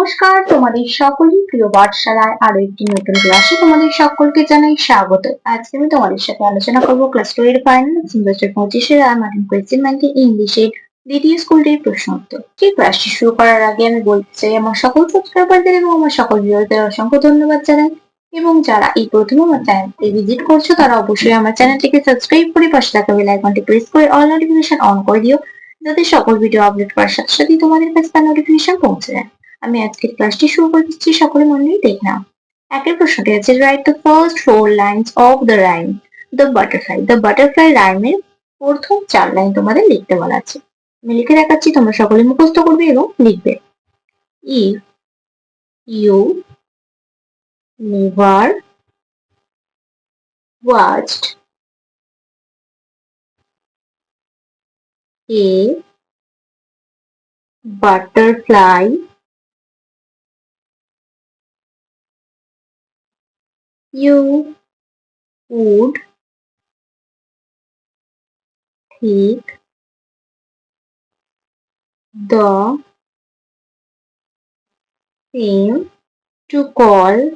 নমস্কার, তোমাদের সকলই প্রিয় পাঠশালায় আরও একটি নতুন ক্লাসে তোমাদের সকলকে জানাই স্বাগত। আজকে আমি তোমাদের সাথে আলোচনা করব ক্লাস টু এর ফাইনাল সেমিস্টার পঁচিশের আর মার্টিন কোয়েশ্চেন ব্যাংকে ইংলিশের দ্বিতীয় স্কুলটির প্রশ্ন উত্তর। এই ক্লাসটি শুরু করার আগে আমি বলতে চাই, আমার সকল সাবস্ক্রাইবারদের এবং আমার সকল ভিউয়ারদের অসংখ্য ধন্যবাদ জানাই। এবং যারা এই প্রথম আমার চ্যানেলটি ভিজিট করছ, তারা অবশ্যই আমার চ্যানেলটিকে সাবস্ক্রাইব করে পাশে থাকা বেল আইকনটি প্রেস করে অল নোটিফিকেশন অন করে দিও, যাতে সকল ভিডিও আপলোড করার সাথে সাথেই তোমাদের কাছে তার নোটিফিকেশন পৌঁছে যায়। আমি আজকের ক্লাসটি শুরু করে দিচ্ছি। সকলে মন দিয়ে দেখ একের প্রশ্নটি আছে write the first four lines of the rhyme the butterfly the butterfly রাইমের প্রথম চার লাইন তোমাদের লিখতে বলা আছে। আমি লিখে দেখাচ্ছি, তোমরা সকলে মুখস্থ করবে এবং লিখবে। If you never watched a butterfly you would think the same to call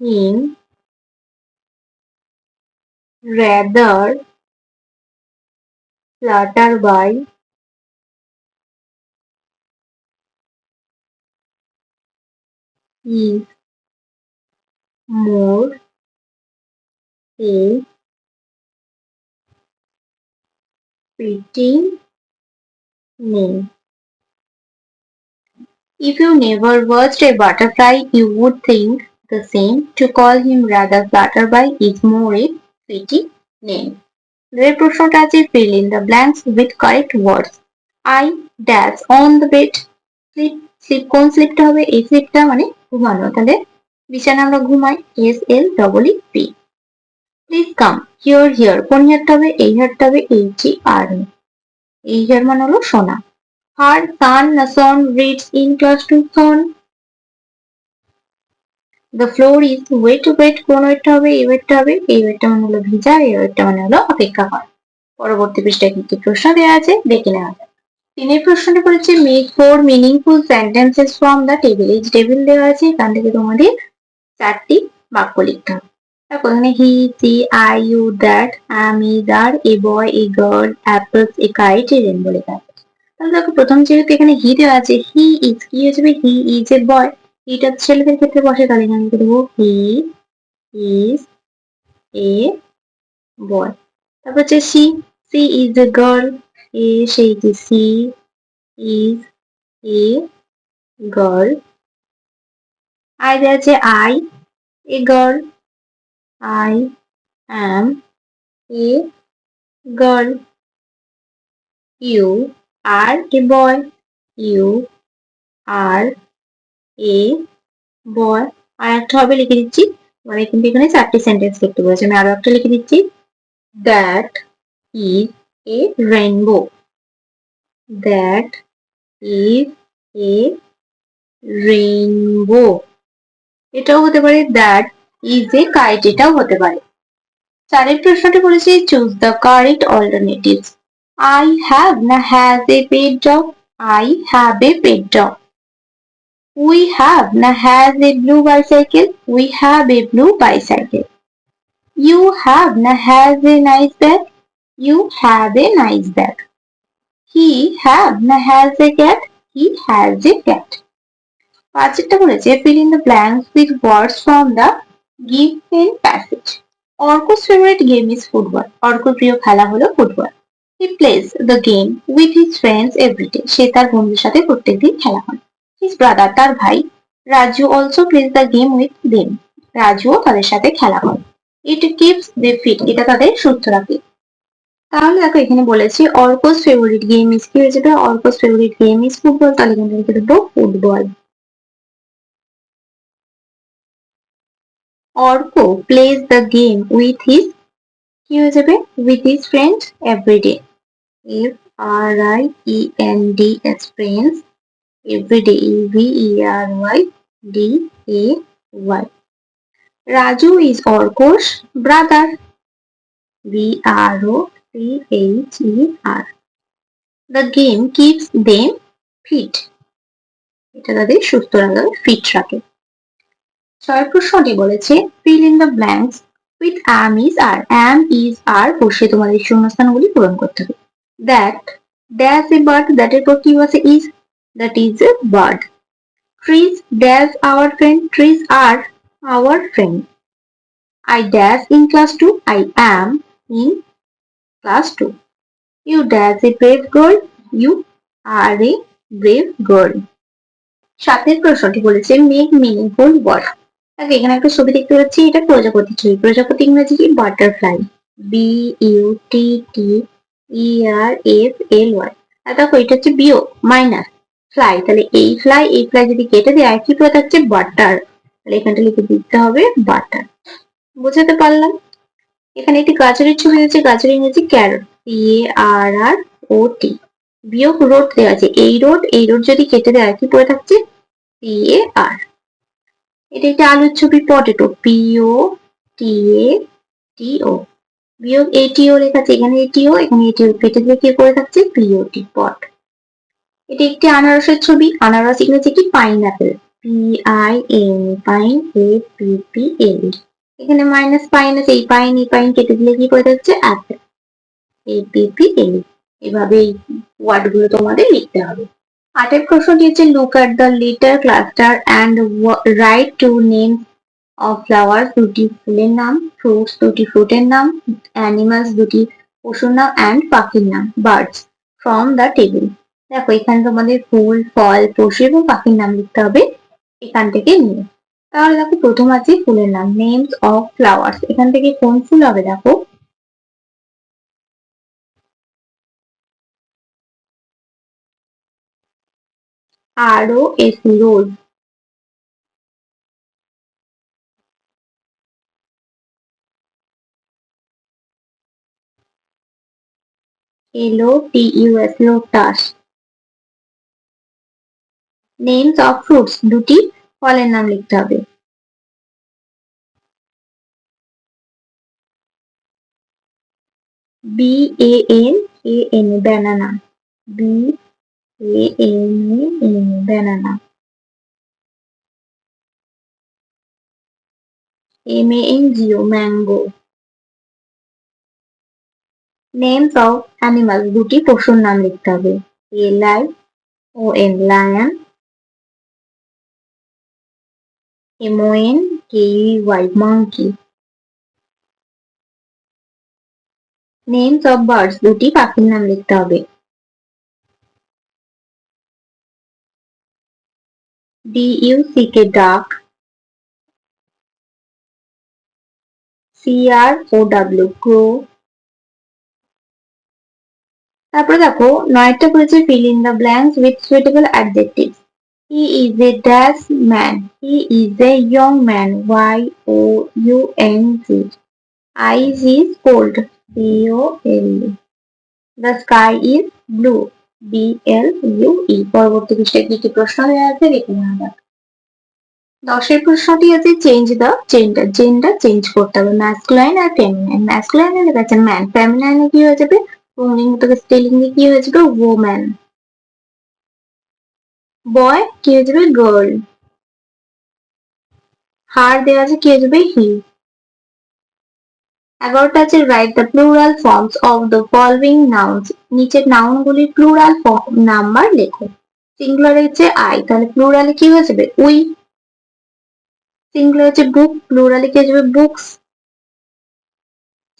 him rather flutter is more a fitting name. If you never watched a butterfly, you would think the same. To call him rather flutterby is more a fitting name. দুয়ের প্রশ্নটা আছে fill in the blanks with correct words. I dash on the bed. Sleep sleep কোন স্লিপটা হবে? এই স্লিপটা মানে ঘুমানো। তাহলে বিছানা আমরা ঘুমাই। S L double E P please come here here কোন হিয়ারটা হবে? এই হিয়ারটা হবে এইচ ই আর এই হিয়ার মানে হলো সোনা। হার সান না son reads in class two son the floor is wet wet কোন ওয়েটটা হবে? এই ওয়েটটা হবে। এই ওয়েটটা মানে হলো ভিজা। এই ওয়েটটা মানে হলো অপেক্ষা করা। পরবর্তী পৃষ্ঠায় কি কি প্রশ্ন দেওয়া আছে? দেখে নেওয়া যাক। তিনের প্রশ্নটা করেছে make four meaningful sentences from the table এই টেবিল দেওয়া আছে, এখান থেকে তোমাদের চারটি বাক্য লিখতে হবে। দেখো এখানে he she I you that আমি there a boy a girl apples a kite a rainbow লেখা তাহলে দেখো, প্রথম যেহেতু এখানে হি দেওয়া আছে হি ইজ কি হয়ে যাবে? হি ইজ এ বয় হিটা ছেলেদের ক্ষেত্রে বসে, তাহলে এখানে লিখে দেবো হি ইজ এ বয় তারপর হচ্ছে she she is a girl a সেই যে she is a girl I দেওয়া আছে I a girl I am a girl you are a boy you are a boy আর একটা হবে লিখে দিচ্ছি। মানে কিন্তু এখানে চারটি সেন্টেন্স লিখতে বলেছে। আমি আরও একটা লিখে দিচ্ছি। That is a rainbow. That is a rainbow. এটাও হতে পারে দ্যাট ইজ এ কাইট এটাও হতে পারে চারের প্রশ্নটি বলেছে choose the correct alternatives I have না has a pet dog I have a pet dog we have না has a blue bicycle we have a blue bicycle you have না has a nice bag You have a nice bag. He have না has a cat. He has a cat. পাঁচেরটা বলেছে fill in the blanks with words from the given passage. অর্ক's favorite game is football. অর্কর প্রিয় খেলা হলো football plays the game with his friends every day. সে তার বন্ধুদের সাথে প্রত্যেকদিন খেলা হয় His brother তার ভাই Raju also plays the game with them. রাজুও তাদের সাথে খেলা হয় It keeps them fit. এটা তাদের সুস্থ রাখে তাহলে দেখো এখানে বলেছি অর্কস ফেভারিট গেম ইজ কি হয়েছে Arko's favourite game is football তাহলে এখানে লিখে দেবো football Arko plays the game with his কি হয়ে যাবে? With his friend every day F R I E N D S friends every day E V E R Y D A Y Raju is Arko's brother B R O C H E R. The game keeps them fit এটা তাদের সুস্থ রাখে fit রাখে। ছয় প্রশ্নটি বলেছে fill in the blanks with am is are am is are বসে তোমাদের শূন্যস্থানগুলি পূরণ করতে হবে। দ্যাট ড্যাশ এ বার্ড দ্যাটের পর কি বসে is that is a bird trees dash our friend trees are our friend I dash in class 2. I am in class 2. You dash a brave girl. You are a brave girl. সাথের প্রশ্নটি বলেছে make meaningful word দেখো, এখানে একটা ছবি দেখতে পাচ্ছি, এটা প্রজাপতি ছবি প্রজাপতি ইংরেজি কি? Butterfly B U T T E R F L Y আর দেখো, এটা হচ্ছে বিও মাইনাস ফ্লাই তাহলে এই ফ্লাই এই ফ্লাই যদি কেটে দেয়, আর কি পদ হচ্ছে? বাটার তাহলে এখানটা লিখে দিতে হবে বাটার বোঝাতে পারলাম? এখানে একটি গাজরের ছবি আছে গাজরের ইংরেজি ক্যারট সি এ আর আর ও টি বিয়োগ রোড দেওয়া আছে। এই রোড এই রোড যদি কেটে দেয় কি পড়ে থাকছে? সি এ আর এটা একটা আলুর ছবি পটেটো পিও টি এ টি ও বিয়োগ এটিও লেখা আছে, এখানে এটিও এখানে এটিও কেটে দিয়ে কি করে থাকছে? পিওটি পট। এটা একটি আনারসের ছবি আনারস ইংরেজি কি pineapple P I N pine A P P L এখানে মাইনাস পাইনাস এই পাইন এই পাইন কেটে দিলে কি করে যাচ্ছে অ্যাপেল এ পি পি এভাবে এই ওয়ার্ডগুলো তোমাদের লিখতে হবে। আটের প্রশ্নটি হচ্ছে look at the letter cluster and write two names of flowers দুটি ফুলের নাম ফ্রুটস দুটি ফ্রুটের নাম অ্যানিমালস দুটি পশুর নাম অ্যান্ড পাখির নাম বার্ডস ফ্রম দ্য টেবিল দেখো, এখানে তোমাদের ফুল, ফল, পশু এবং পাখির নাম লিখতে হবে। এখান থেকে নিয়ে। তাহলে দেখো প্রথম আছে ফুলের নাম নেমস অফ ফ্লাওয়ার্স এখান থেকে কোন ফুল হবে দেখো? R O S E rose L O T U S lotus names of fruits দুটি ফলের নাম লিখতে হবে। B A N A N banana B A N N banana M A N G O mango names of animal দুটি পশুর নাম লিখতে হবে। L I O N lion M O N K E Y monkey names of birds দুটি পাখির নাম লিখতে হবে ডি ইউ সি কে ডাক সি আর ও ডাব্লিউ ক্রো তারপরে দেখো নয়টা করেছে fill in the blanks with suitable adjectives He is a dash man. He is a young man. Y O U N G. Eyes is cold. C O L E. The sky is blue. B L U E. পরবর্তী পৃষ্ঠায় কি কি প্রশ্ন দেওয়া আছে দেখে নেওয়া যাক দশের প্রশ্নটি আছে change the gender gender change করতে হবে ম্যাসকুলাইন আর ফেমিনাইন ম্যাসকুলাইনে লেখা আছে ম্যান ফেমিনাইনে কি হয়ে যাবে পুংলিঙ্গ থেকে কি হয়ে যাবে ওম্যান বয়, কি হয়ে যাবে গার্ল হার দেওয়া আছে কি হয়ে যাবে হি এগারোটা আছে write the plural forms of the following nouns নিচের নাউন গুলির প্লুরাল নাম্বার লেখো। সিঙ্গুলার হচ্ছে আই তাহলে প্লুরালে কি হয়ে যাবে? উই। সিঙ্গুলার হচ্ছে বুক প্লুরালে কি হয়ে যাবে? বুকস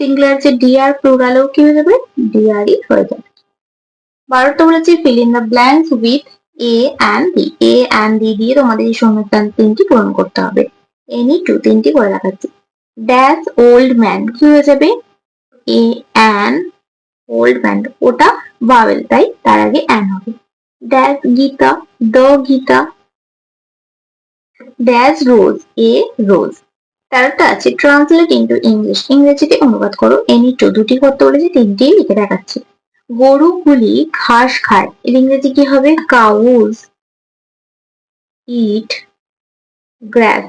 সিঙ্গুলার হচ্ছে ডিআর প্লুরালেও কি হয়ে যাবে? ডিআরই হয়ে যাবে। বারোটা বলেছে fill in the blanks with A and B A and B দিয়ে তোমাদের এই শূন্যস্থান তিনটি পূরণ করতে হবে। এনি টু তিনটি করে রাখাচ্ছি ড্যাশ ওল্ড ম্যান কি হয়ে যাবে? এ অ্যান ওল্ড ম্যান ওটা ভাওয়েল তাই তার আগে অ্যান হবে। Dash Gita the Gita dash rose a rose তেরোটা আছে ট্রান্সলেট ইন্টু ইংলিশ ইংরেজিতে অনুবাদ করো। এনি টু দুটি করতে বলেছি তিনটি লিখে দেখাচ্ছি। গরুগুলি ঘাস খায়। এর ইংরেজি কি হবে? কাউজ ইট গ্রাস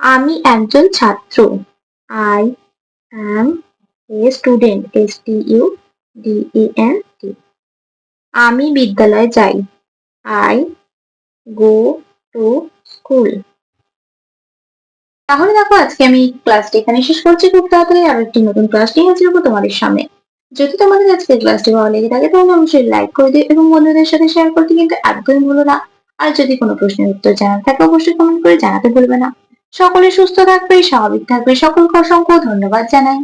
আমি একজন ছাত্র। I am a student S T U D E N T আমি বিদ্যালয়ে যাই। আই গো টু স্কুল তাহলে দেখো, আজকে আমি ক্লাসটি এখানে শেষ করছি। খুব তাড়াতাড়ি আর একটি নতুন ক্লাস নিয়ে হাজির হব তোমাদের সামনে। যদি তোমাদের আজকে ক্লাসটি ভালো লেগে থাকে, তাহলে অবশ্যই লাইক করে দিও এবং বন্ধুদের সাথে শেয়ার করতে কিন্তু একদমই ভুলো না। আর যদি কোনো প্রশ্নের উত্তর জানার থাকে, অবশ্যই কমেন্ট করে জানাতে ভুলবে না। সকলে সুস্থ থাকবে, স্বাভাবিক থাকবে। সকলকে অসংখ্য ধন্যবাদ জানাই।